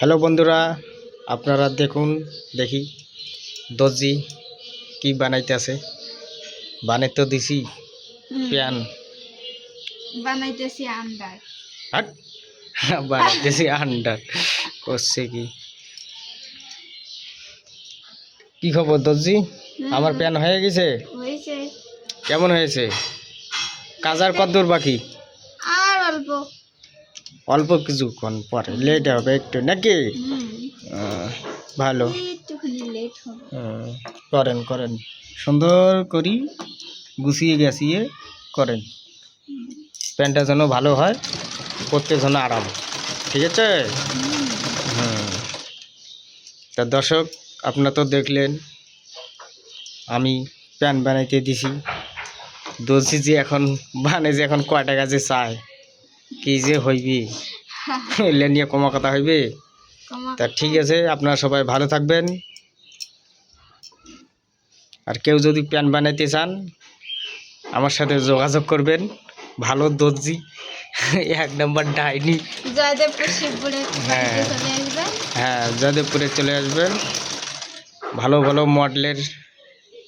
Hello বন্ধুরা আপনারা দেখুন দেখি দর্জি কি বানাইতেছে বানাই তো দিছি প্যান। বানাইতেছি আন্ডার। হাট বানাইতেছি আন্ডার। করছে কি? কি খবর দর্জি? আমার প্যান হয়ে গেছে? কেমন হয়েছে? কাজার কদ্দূর বাকি? আর অল্প। অল্প কিছুক্ষণ পরে লেট হবে একটু নাকি? ভালো। করেন করেন। সুন্দর করি গুছিয়ে গেছিয়ে করেন। প্যান্টটা যেন ভালো হয় পরতে যেন আরাম। ঠিক আছে? হুম। তা দর্শক আপনারা তো দেখলেন আমি প্যান বানাইতে দিছি। দোষি যে এখন বানে যে এখন কয় টাকা যে চায়। কি যে হইবি? এলে নিয়ে কমা কথা হইবে? তা ঠিক আছে আপনারা সবাই ভালো থাকবেন। আর কেউ যদি প্যান বানাইতে চান আমার সাথে যোগাযোগ করবেন। ভালো দর্জি এক নম্বর ডাইনি। হ্যাঁ। হ্যাঁ যাদবপুরে চলে আসবেন। ভালো ভালো মডেলের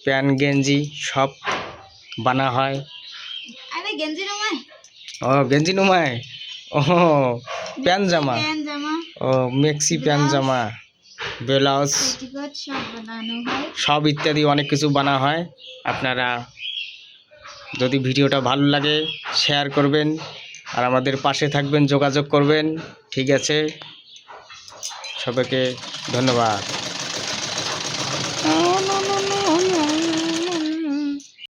প্যান গেঞ্জি সব বানা হয়। গেঞ্জি ও গেঞ্জি নুমায় ও প্যান জামা প্যান্ট জামা ও মেক্সি প্যান জামা ব্লাউজ সব সব ইত্যাদি অনেক কিছু বানা হয়। আপনারা যদি ভিডিওটা ভালো লাগে শেয়ার করবেন। আর আমাদের পাশে থাকবেন যোগাযোগ করবেন। ঠিক আছে? সবাইকে ধন্যবাদ।